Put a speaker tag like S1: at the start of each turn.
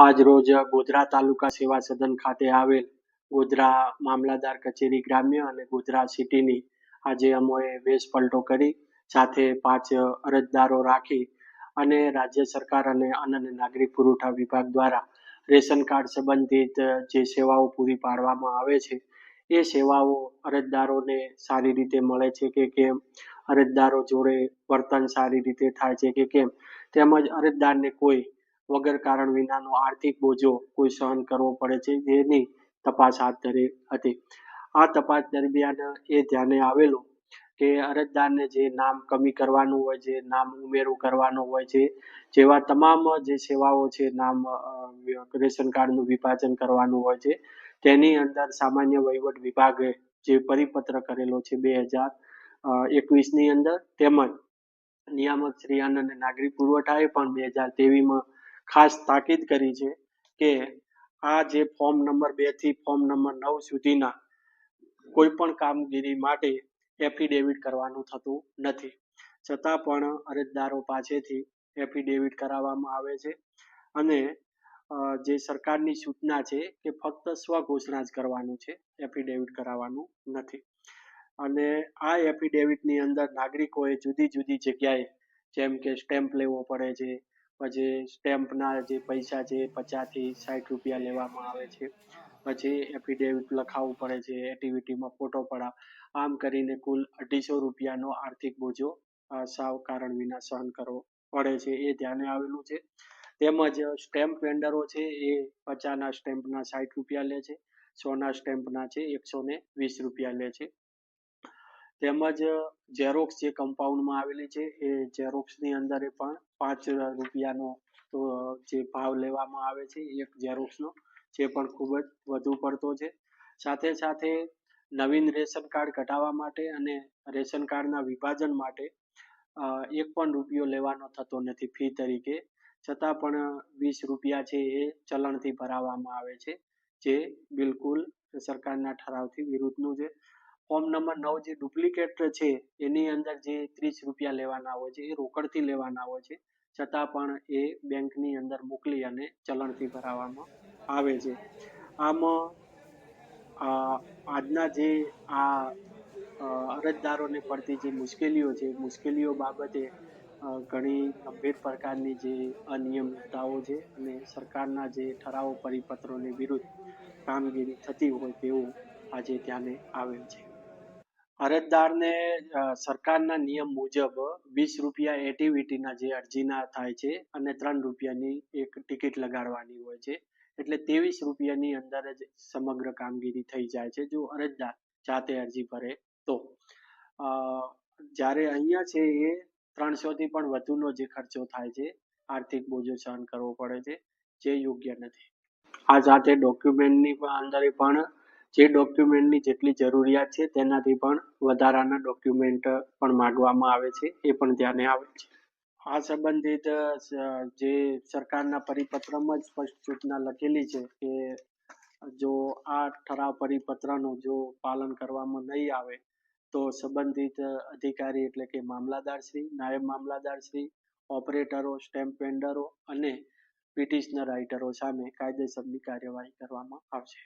S1: આજ રોજ ગોધરા તાલુકા સેવા સદન ખાતે આવેલ ગોધરા મામલાદાર કચેરી ગ્રામ્ય અને ગોધરા સિટીની આજે અમોએ વેશ પલટો કરી, સાથે પાંચ અરજદારો રાખી અને રાજ્ય સરકાર અને અન્ન અને નાગરિક પુરવઠા વિભાગ દ્વારા રેશન કાર્ડ સંબંધિત જે સેવાઓ પૂરી પાડવામાં આવે છે, એ સેવાઓ અરજદારોને સારી રીતે મળે છે કે કેમ? અરજદારો જોડે વર્તન સારી રીતે થાય છે કે કેમ? તેમજ અરજદારને કોઈ વગર કારણ વિનાનો આર્થિક બોજો કોઈ સહન કરવો પડે છે જેની તપાસ હાથ ધરી હતી. આ તપાસ દરમિયાન એ ધ્યાને આવેલું કે અરજદારને જે નામ કમી કરવાનું હોય છે નામ ઉમેરું કરવાનું હોય છે જેવા તમામ જે સેવાઓ છે, નામ રેશન કાર્ડનું વિભાજન કરવાનું હોય છે, તેની અંદર સામાન્ય વહીવટ વિભાગે જે પરિપત્ર કરેલો છે બે હજાર એકવીસની અંદર, તેમજ નિયામક શ્રી અને નાગરિક પુરવઠાએ પણ બે હજાર તેવીસમાં ખાસ તાકીદ કરી છે કે આ જે ફોર્મ નંબર બેથી ફોર્મ નંબર નવ સુધીના કોઈ પણ કામગીરી માટે એફિડેવિટ કરવાનું થતું નથી. છતાં પણ અરજદારો પાસેથી એફિડેવિટ કરાવવામાં આવે છે અને જે સરકારની સૂચના છે કે ફક્ત સ્વઘોષણા જ કરવાનું છે, એફિડેવિટ કરાવવાનું નથી. અને આ એફિડેવિટની અંદર નાગરિકોએ જુદી જુદી જગ્યાએ જેમ કે સ્ટેમ્પ લેવો પડે છે પછી સ્ટેમ્પના જે પૈસા છે પચાસથી સાઠ રૂપિયા લેવામાં આવે છે. પછી એફિડેવિટ લખાવવું પડે છે એક્ટિવિટીમાં ફોટો પડાવ. આમ કરીને કુલ અઢીસો રૂપિયાનો આર્થિક બોજો સાવ કારણ વિના સહન કરવો પડે છે, એ ધ્યાને આવેલું છે. તેમજ સ્ટેમ્પ વેન્ડરો છે એ પચાસના સ્ટેમ્પના સાઠ રૂપિયા લે છે, સોના સ્ટેમ્પના છે એકસો ને વીસ રૂપિયા લે છે. તેમજ ઝેરોક્સ જે કમ્પાઉન્ડમાં આવેલી છે, એ ઝેરોક્સની અંદર પણ પાંચ રૂપિયાનો જે ભાવ લેવામાં આવે છે, એક ઝેરોક્સનો જે પણ ખૂબ જ વધુ પડતો છે. સાથે સાથે નવીન રેશન કાર્ડ કઢાવવા માટે અને રેશન કાર્ડના વિભાજન માટે એક પણ રૂપિયો લેવાનો થતો નથી ફી તરીકે. છતાં પણ વીસ રૂપિયા છે એ ચલણથી ભરાવવામાં આવે છે, જે બિલકુલ સરકારના ઠરાવથી વિરુદ્ધનું છે. ફોર્મ નંબર નવ જે ડુપ્લિકેટ છે, એની અંદર જે ત્રીસ રૂપિયા લેવાના હોય છે, એ રોકડથી લેવાના હોય છે. છતાં પણ એ બેંકની અંદર મોકલી અને ચલણથી ભરાવવામાં આવે છે. આમ આજના જે આ અરજદારોને પડતી જે મુશ્કેલીઓ છે, મુશ્કેલીઓ બાબતે ઘણી ગંભીર પ્રકારની જે અનિયમિતતાઓ છે અને સરકારના જે ઠરાવો પરિપત્રોની વિરુદ્ધ કામગીરી થતી હોય તેવું આજે ધ્યાને આવેલ છે. અરજદારને સરકારના નિયમ મુજબ વીસ રૂપિયા એટીવીટીના જે અરજીના થાય છે અને ત્રણ રૂપિયાની એક ટિકિટ લગાડવાની હોય છે. એટલે ત્રેવીસ રૂપિયાની અંદર જ સમગ્ર કામગીરી થઈ જાય છે જો અરજદાર જાતે અરજી ભરે તો. જ્યારે અહીંયા છે એ ત્રણસોથી પણ વધુનો જે ખર્ચો થાય છે, આર્થિક બોજો સહન કરવો પડે છે, જે યોગ્ય નથી. આ સાથે ડોક્યુમેન્ટની અંદર પણ જે ડોક્યુમેન્ટની જેટલી જરૂરિયાત છે તેનાથી પણ વધારાના ડોક્યુમેન્ટ પણ માંગવામાં આવે છે, એ પણ ધ્યાને આવે છે. આ સંબંધિત જે સરકારના પરિપત્રમાં જ સ્પષ્ટ સૂચના લખેલી છે કે જો આ ઠરાવ પરિપત્રનું જો પાલન કરવામાં નહીં આવે, તો સંબંધિત અધિકારી એટલે કે મામલાદાર શ્રી, નાયબ મામલાદાર શ્રી, ઓપરેટરો, સ્ટેમ્પ વેન્ડરો અને પિટિશનર રાઇટરો સામે કાયદેસરની કાર્યવાહી કરવામાં આવશે.